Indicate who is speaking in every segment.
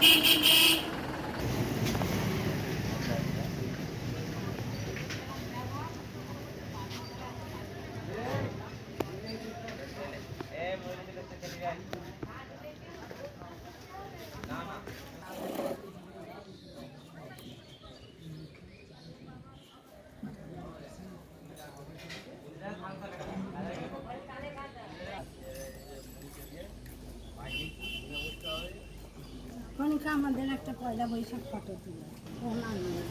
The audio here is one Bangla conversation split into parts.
Speaker 1: Thank you. খনিকা আমাদের একটা পয়লা বৈশাখ ফটো তুলে। ফোন আনবে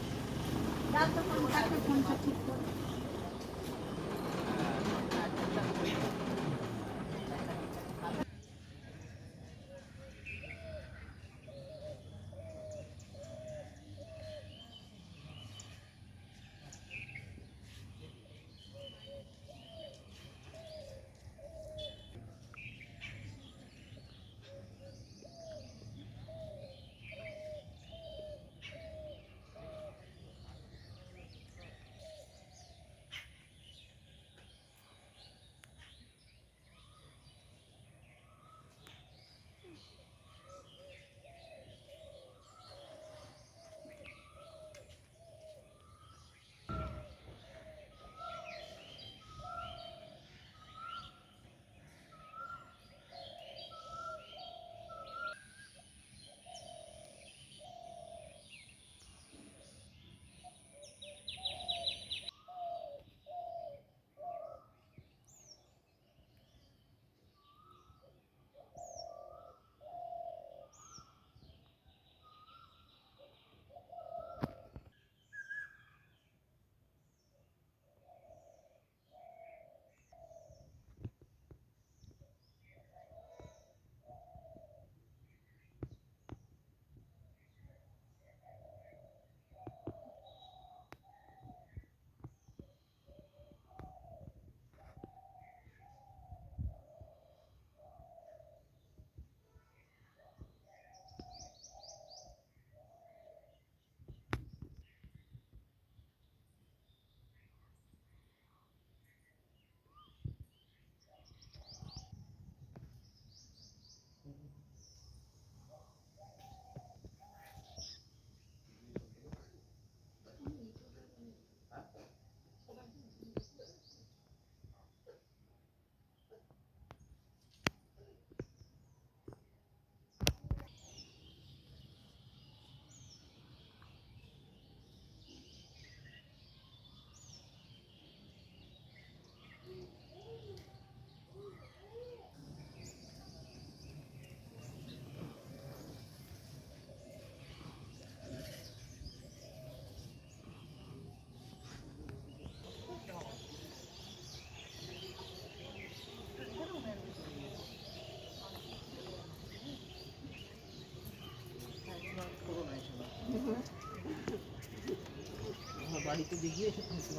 Speaker 1: ফোনটা ঠিক করে।
Speaker 2: বাড়িতে দেখিয়ে এসে শুনতে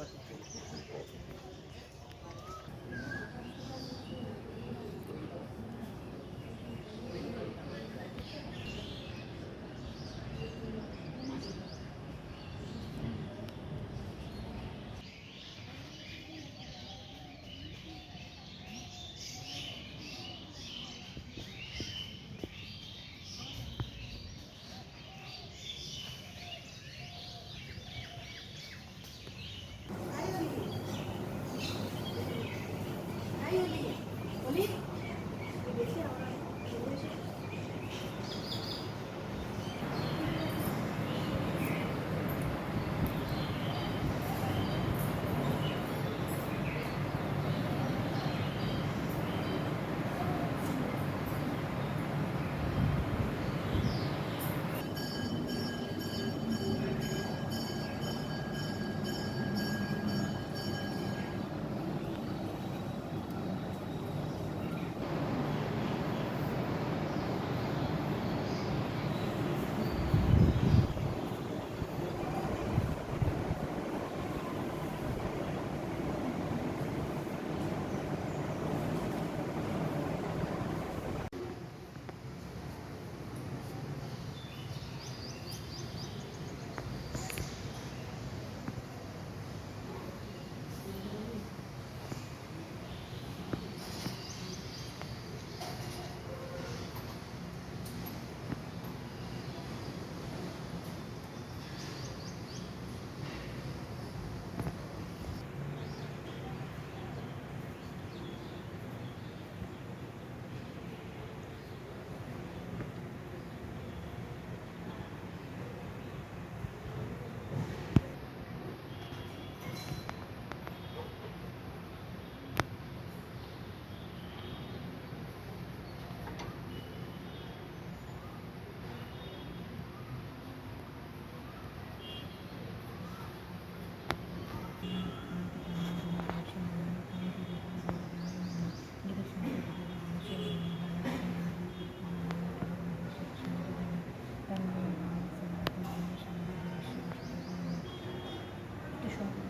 Speaker 2: 你说。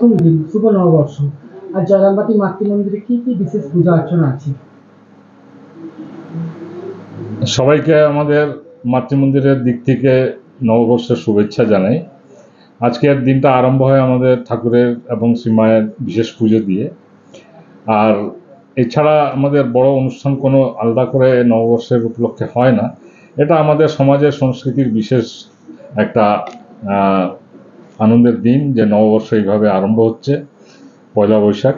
Speaker 3: প্রথম দিন শুভ নববর্ষ আর জয়রামবাটি মাতৃ মন্দিরে কি কি বিশেষ পূজা অর্চনা আছে?
Speaker 4: সবাইকে আমাদের মাতৃমন্দিরের দিক থেকে নববর্ষের শুভেচ্ছা জানাই। আজকের দিনটা আরম্ভ হয় আমাদের ঠাকুরের এবং শ্রীমায়ের বিশেষ পুজো দিয়ে। আর এছাড়া আমাদের বড় অনুষ্ঠান কোনো আলাদা করে নববর্ষের উপলক্ষে হয় না। এটা আমাদের সমাজের সংস্কৃতির বিশেষ একটা আনন্দের দিন যে নববর্ষ এইভাবে আরম্ভ হচ্ছে, পয়লা বৈশাখ।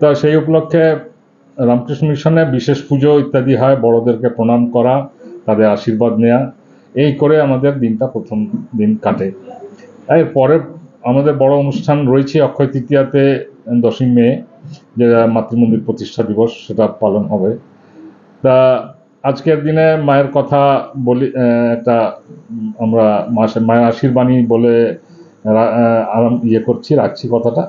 Speaker 4: তা সেই উপলক্ষে রামকৃষ্ণ মিশনে বিশেষ পুজো ইত্যাদি হয়, বড়দেরকে প্রণাম করা, তাদের আশীর্বাদ নেওয়া এই করে আমাদের দিনটা প্রথম দিন কাটে। এর পরে আমাদের বড় অনুষ্ঠান রয়েছে অক্ষয় তৃতীয়াতে, দশই মে, যে মাতৃমন্দির প্রতিষ্ঠা দিবস, সেটা পালন হবে। তা আজকের দিনে মায়ের কথা বলি একটা আমরা মায়ের আশীর্বাণী বলে আরাম ইয়ে করছি রাখছি কথাটা।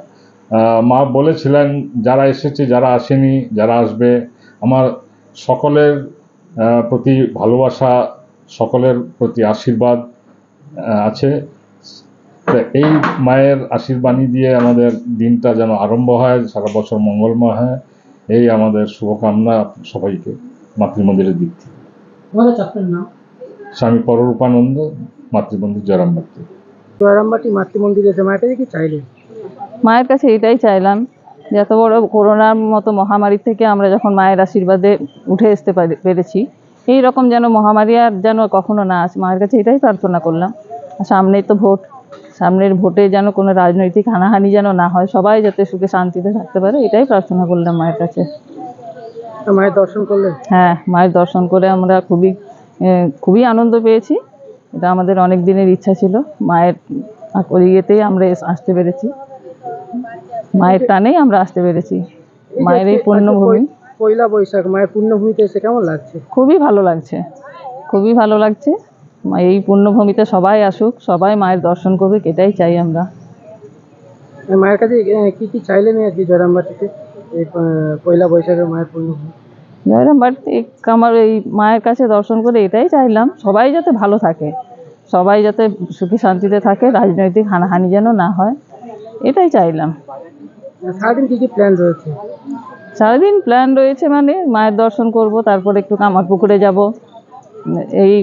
Speaker 4: মা বলেছিলেন যারা এসেছে যারা আসেনি যারা আসবে আমার সকলের প্রতি ভালোবাসা সকলের প্রতি আশীর্বাদ আছে। এই মায়ের আশীর্বাণী দিয়ে আমাদের দিনটা যেন আরম্ভ হয় সারা বছর মঙ্গলময় হয় এই আমাদের শুভকামনা সবাইকে মাতৃমন্দিরের দিক থেকে। স্বামী পররূপানন্দ মাতৃমন্দির জয়রাম ভক্তি
Speaker 3: জয়রামবাটি মাতৃ মন্দিরে এসে মায়ের কাছে কি চাইলেন
Speaker 5: মায়ের কাছে এটাই চাইলাম যে এত বড় করোনার মতো মহামারী থেকে আমরা যখন মায়ের আশীর্বাদে উঠে আসতে পেরেছি এই রকম যেন মহামারী আর যেন কখনো না আসে। মায়ের কাছে এটাই প্রার্থনা করলাম। আর সামনেই তো ভোট সামনের ভোটে যেন কোনো রাজনৈতিক হানাহানি যেন না হয় সবাই যাতে সুখে শান্তিতে থাকতে পারে এটাই প্রার্থনা করলাম মায়ের কাছে।
Speaker 3: মায়ের দর্শন করলে
Speaker 5: হ্যাঁ মায়ের দর্শন করে আমরা খুবই খুবই আনন্দ পেয়েছি। এটা আমাদের অনেক দিনের ইচ্ছা ছিল। মায়ের ইয়েতেই আমরা আসতে পেরেছি। মায়ের টানেই আমরা আসতে পেরেছি। মায়ের এই পুণ্যভূমি
Speaker 3: পয়লা বৈশাখ মায়ের পুণ্যভূমিতে এসে কেমন লাগছে?
Speaker 5: খুবই ভালো লাগছে। খুবই ভালো লাগছে। এই পুণ্যভূমিতে সবাই আসুক সবাই মায়ের দর্শন করুক এটাই চাই আমরা।
Speaker 3: মায়ের কাছে কি কি চাইলেন আর কি জয়রামবাটিতে? এই পয়লা বৈশাখের মায়ের পুণ্যভূমি
Speaker 5: জয়রাম বাড়িতে আমার এই মায়ের কাছে দর্শন করে এটাই চাইলাম সবাই যাতে ভালো থাকে সবাই যাতে সুখী শান্তিতে থাকে রাজনৈতিক হানাহানি যেন না হয় এটাই চাইলাম।
Speaker 3: সারাদিন কি কি প্ল্যান রয়েছে?
Speaker 5: সারাদিন প্ল্যান রয়েছে মানে মায়ের দর্শন করব তারপর একটু কামার পুকুরে যাব এই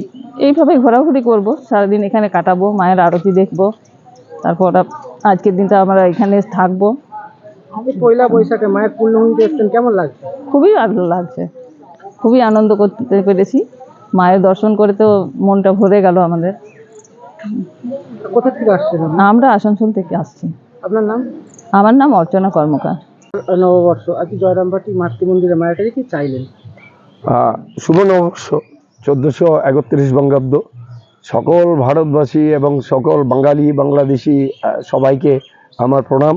Speaker 5: এইভাবে ঘোরাঘুরি করব সারাদিন এখানে কাটাবো মায়ের আরতি দেখব তারপর আজকের দিনটা আমরা এখানে থাকব।
Speaker 3: পয়লা বৈশাখে মায়ের পুণ্যভূমিতে এসেছেন কেমন লাগছে?
Speaker 5: খুবই ভালো লাগছে। খুবই আনন্দ করতে পেরেছি। মায়ের দর্শন করে তো মনটা ভরে গেল আমাদের।
Speaker 3: কোথা থেকে আসছেন
Speaker 5: আমরা আসানসোল থেকে আসছি।
Speaker 3: আপনার নাম?
Speaker 5: আমার নাম অর্চনা কর্মকার।
Speaker 3: নববর্ষ আজকে জয়রামবাটি মাতৃ মন্দিরে মায়ের কাছে কি চাইলেন?
Speaker 6: শুভ নববর্ষ চোদ্দোশো একত্রিশ বঙ্গাব্দ। সকল ভারতবাসী এবং সকল বাঙালি বাংলাদেশি সবাইকে আমার প্রণাম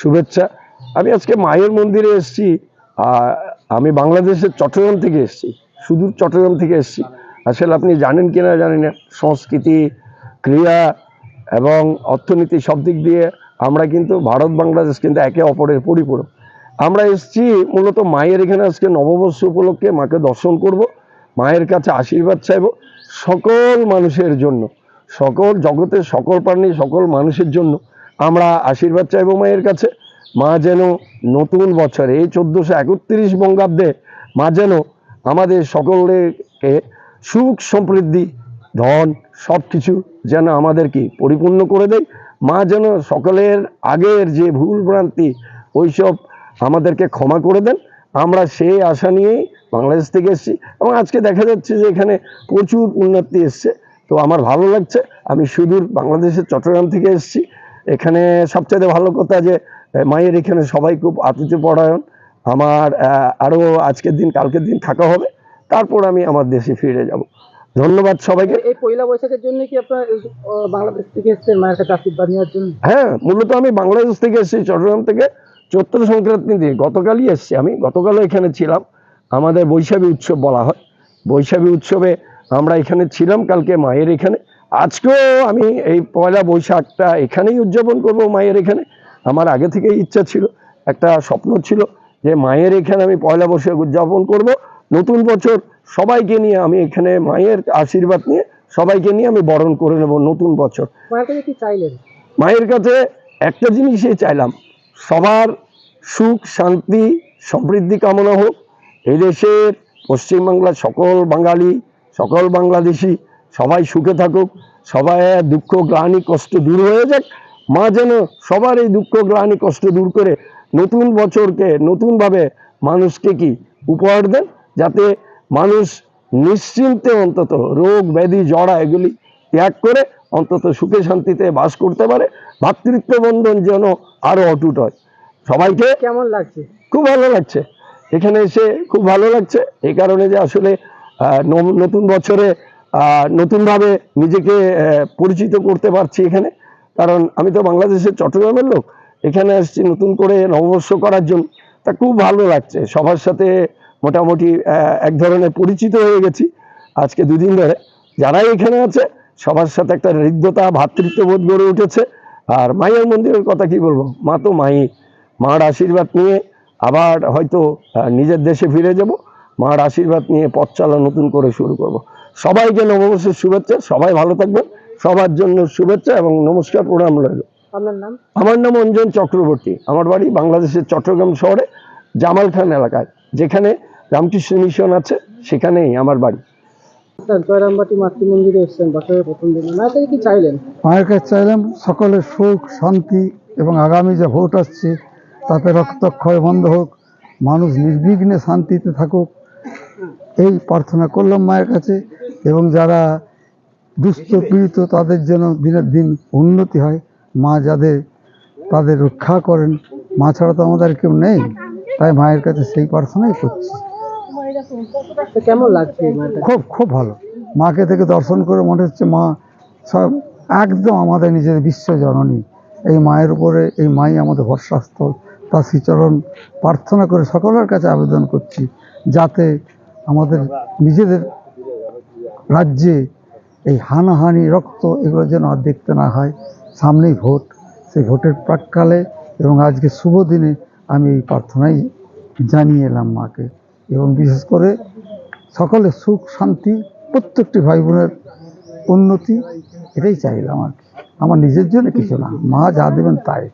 Speaker 6: শুভেচ্ছা। আমি আজকে মায়ের মন্দিরে এসেছি আমি বাংলাদেশের চট্টগ্রাম থেকে এসেছি, সুদূর চট্টগ্রাম থেকে এসেছি। আসলে আপনি জানেন কি না জানি না, সংস্কৃতি ক্রীড়া এবং অর্থনীতি সব দিক দিয়ে আমরা কিন্তু ভারত, বাংলাদেশ কিন্তু একে অপরের পরিপূরক। আমরা এসেছি মূলত মায়ের এখানে আজকে নববর্ষ উপলক্ষে মাকে দর্শন করব, মায়ের কাছে আশীর্বাদ চাইব সকল মানুষের জন্য, সকল জগতের সকল প্রাণী, সকল মানুষের জন্য আমরা আশীর্বাদ চাইব মায়ের কাছে। মা যেন নতুন বছরে এই চোদ্দোশো একত্রিশ বঙ্গাব্দে মা যেন আমাদের সকলকে সুখ সমৃদ্ধি, ধন সব কিছু যেন আমাদেরকে পরিপূর্ণ করে দেয়। মা যেন সকলের আগের যে ভুল ভ্রান্তি, ওইসব আমাদেরকে ক্ষমা করে দেন। আমরা সেই আশা নিয়েই বাংলাদেশ থেকে এসেছি এবং আজকে দেখা যাচ্ছে যে এখানে প্রচুর উন্নতি এসছে। তো আমার ভালো লাগছে। আমি সুদূর বাংলাদেশের চট্টগ্রাম থেকে এসেছি। এখানে সবচাইতে ভালো কথা যে মায়ের এখানে সবাই খুব আতিথ্য পরায়ণ আমার আরও আজকের দিন কালকের দিন থাকা হবে। তারপর আমি আমার দেশে ফিরে যাব। ধন্যবাদ সবাইকে।
Speaker 3: এই পয়লা বৈশাখের জন্য কি আপনার বাংলাদেশ থেকে এসেছেন মায়ের কাছে আশীর্বাদ নেওয়ার জন্য?
Speaker 6: হ্যাঁ মূলত আমি বাংলাদেশ থেকে এসেছি চট্টগ্রাম থেকে। চৈত্র সংক্রান্তি দিয়ে গতকালই এসেছি আমি। গতকালও এখানে ছিলাম। আমাদের বৈশাখী উৎসব বলা হয়। বৈশাখী উৎসবে আমরা এখানে ছিলাম কালকে মায়ের এখানে। আজকেও আমি এই পয়লা বৈশাখটা এখানেই উদযাপন করব মায়ের এখানে। আমার আগে থেকেই ইচ্ছা ছিল একটা স্বপ্ন ছিল যে মায়ের এখানে আমি পয়লা বৈশাখ উদযাপন করব। নতুন বছর সবাইকে নিয়ে আমি এখানে মায়ের আশীর্বাদ নিয়ে সবাইকে নিয়ে আমি বরণ করে নেব নতুন বছর।
Speaker 3: কি চাইলেন?
Speaker 6: মায়ের কাছে একটা জিনিসই চাইলাম সবার সুখ শান্তি সমৃদ্ধি কামনা হোক। এই দেশের পশ্চিমবাংলার সকল বাঙালি সকল বাংলাদেশি সবাই সুখে থাকুক সবাই দুঃখ গ্লানি কষ্ট দূর হয়ে যাক। মা যেন সবার এই দুঃখ গ্লানি কষ্ট দূর করে নতুন বছরকে নতুনভাবে মানুষকে কি উপহার দেন? যাতে মানুষ নিশ্চিন্তে অন্তত রোগ ব্যাধি জড়া এগুলি ত্যাগ করে অন্তত সুখে শান্তিতে বাস করতে পারে। ভাতৃত্ব বন্ধন যেন আরও অটুট হয়। সবাইকে
Speaker 3: কেমন লাগছে?
Speaker 6: খুব ভালো লাগছে। এখানে এসে খুব ভালো লাগছে। এই কারণে যে আসলে নতুন বছরে নতুনভাবে নিজেকে পরিচিত করতে পারছি এখানে। কারণ আমি তো বাংলাদেশের চট্টগ্রামের লোক, এখানে আসছি নতুন করে নববর্ষ করার জন্য। তা খুব ভালো লাগছে। সবার সাথে মোটামুটি এক ধরনের পরিচিত হয়ে গেছি আজকে দুদিন ধরে। যারাই এখানে আছে, সবার সাথে একটা হৃদ্যতা ভ্রাতৃত্ববোধ গড়ে উঠেছে। আর মায়ের মন্দিরের কথা কি বলব? মা তো মাই। মার আশীর্বাদ নিয়ে আবার হয়তো নিজের দেশে ফিরে যাব। মার আশীর্বাদ নিয়ে পথ চলা নতুন করে শুরু করব। সবাইকে নববর্ষের শুভেচ্ছা। সবাই ভালো থাকবেন। সবার জন্য শুভেচ্ছা এবং নমস্কার প্রণাম রইল।
Speaker 3: আপনার নাম?
Speaker 6: আমার নাম অঞ্জন চক্রবর্তী। আমার বাড়ি বাংলাদেশের চট্টগ্রাম শহরে জামাল খান এলাকায় যেখানে রামকৃষ্ণ মিশন আছে সেখানেই আমার বাড়ি।
Speaker 3: জয়রামবাটি মাতৃ এসেছেন বছরের প্রথম দিনে। মায়ের কাছে কি চাইলেন?
Speaker 7: মায়ের কাছে চাইলাম সকলের সুখ শান্তি এবং আগামী যে ভোট আসছে তাতে রক্তক্ষয় বন্ধ হোক মানুষ নির্বিঘ্নে শান্তিতে থাকুক। এই প্রার্থনা করলাম মায়ের কাছে এবং যারা দুস্থ পীড়িত তাদের যেন দিনের দিন উন্নতি হয় মা যাদের তাদের রক্ষা করেন মা ছাড়া তো আমাদের কেউ নেই। তাই মায়ের কাছে সেই প্রার্থনাই করছি।
Speaker 3: কেমন লাগছে
Speaker 7: খুব খুব ভালো। মাকে থেকে দর্শন করে মনে হচ্ছে মা সব একদম আমাদের নিজের বিশ্ব জননী। এই মায়ের উপরে এই মাই আমাদের ভরসাস্থল তার শ্রীচরণ প্রার্থনা করে সকলের কাছে আবেদন করছি যাতে আমাদের নিজেদের রাজ্যে এই হানাহানি রক্ত এগুলো যেন আর দেখতে না হয় সামনেই ভোট। সেই ভোটের প্রাককালে এবং আজকে শুভ দিনে আমি এই প্রার্থনাই জানিয়ে এলাম মাকে। এবং বিশেষ করে সকলে সুখ শান্তি প্রত্যেকটি ভাই বোনের উন্নতি এটাই চাইলাম আর কি। আমার নিজের জন্য কিছু না মা যা দেবেন তাই।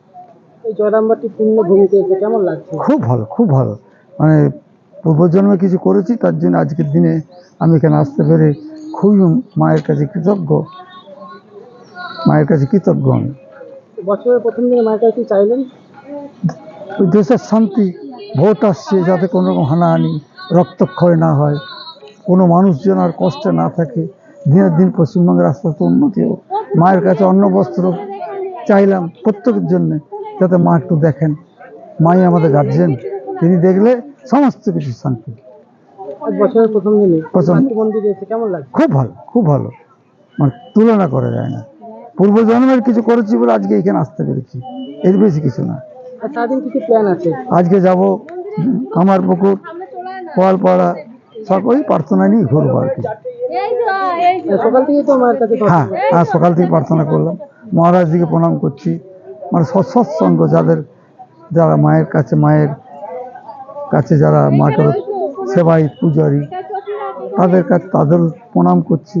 Speaker 7: খুব ভালো খুব ভালো। মানে পূর্বজন্মে কিছু করেছি তার জন্য আজকের দিনে আমি এখানে আসতে পেরে খুবই মায়ের কাছে কৃতজ্ঞ। মায়ের কাছে কৃতজ্ঞ আমি।
Speaker 3: বছরের প্রথম দিনে মায়ের কাছে চাইলেন?
Speaker 7: ওই দেশের শান্তি ভোট আসছে যাতে কোনো রকম হানাহানি রক্তক্ষয় না হয়। কোনো মানুষ যেন আর কষ্টে না থাকে। দিনের দিন পশ্চিমবঙ্গের আস্তে আস্তে উন্নতি হোক। মায়ের কাছে অন্ন বস্ত্র চাইলাম প্রত্যেকের জন্যে যাতে মা একটু দেখেন। মাই আমাদের গার্জেন তিনি দেখলে সমস্ত কিছু শান্তি।
Speaker 3: বছরের প্রথম দিনে
Speaker 7: প্রথম।
Speaker 3: মাতৃ মন্দিরে কেমন লাগছে?
Speaker 7: খুব ভালো খুব ভালো। মানে তুলনা করা যায় না। পূর্বজন্মের কিছু করেছি বলে আজকে এখানে আসতে পেরেছি। এর বেশি কিছু না।
Speaker 3: সারাদিন কিছু প্ল্যান আছে?
Speaker 7: আজকে যাব আমার পুকুর কোয়ালপাড়া সকলেই প্রার্থনা নিয়ে ঘুরবো আর কি।
Speaker 3: সকাল থেকেই তো মায়ের কাছে
Speaker 7: হ্যাঁ হ্যাঁ সকাল থেকে প্রার্থনা করলাম। মহারাজজিকে প্রণাম করছি। মানে সৎ- সৎসঙ্গ যাদের যারা মায়ের কাছে মায়ের কাছে যারা মাকে সেবাই পূজারি। তাদের কাছে তাদের প্রণাম করছি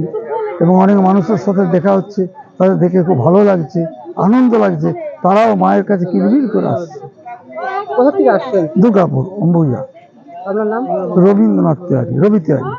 Speaker 7: এবং অনেক মানুষের সাথে দেখা হচ্ছে তাদের দেখে খুব ভালো লাগছে আনন্দ লাগছে। তারাও মায়ের কাছে কিরবির করে আসছে।
Speaker 3: কোথা থেকে আসছেন?
Speaker 7: দুর্গাপুর অম্বুজা।
Speaker 3: আপনার নাম?
Speaker 7: রবীন্দ্রনাথ তিওয়ারি রবি তিওয়ারি।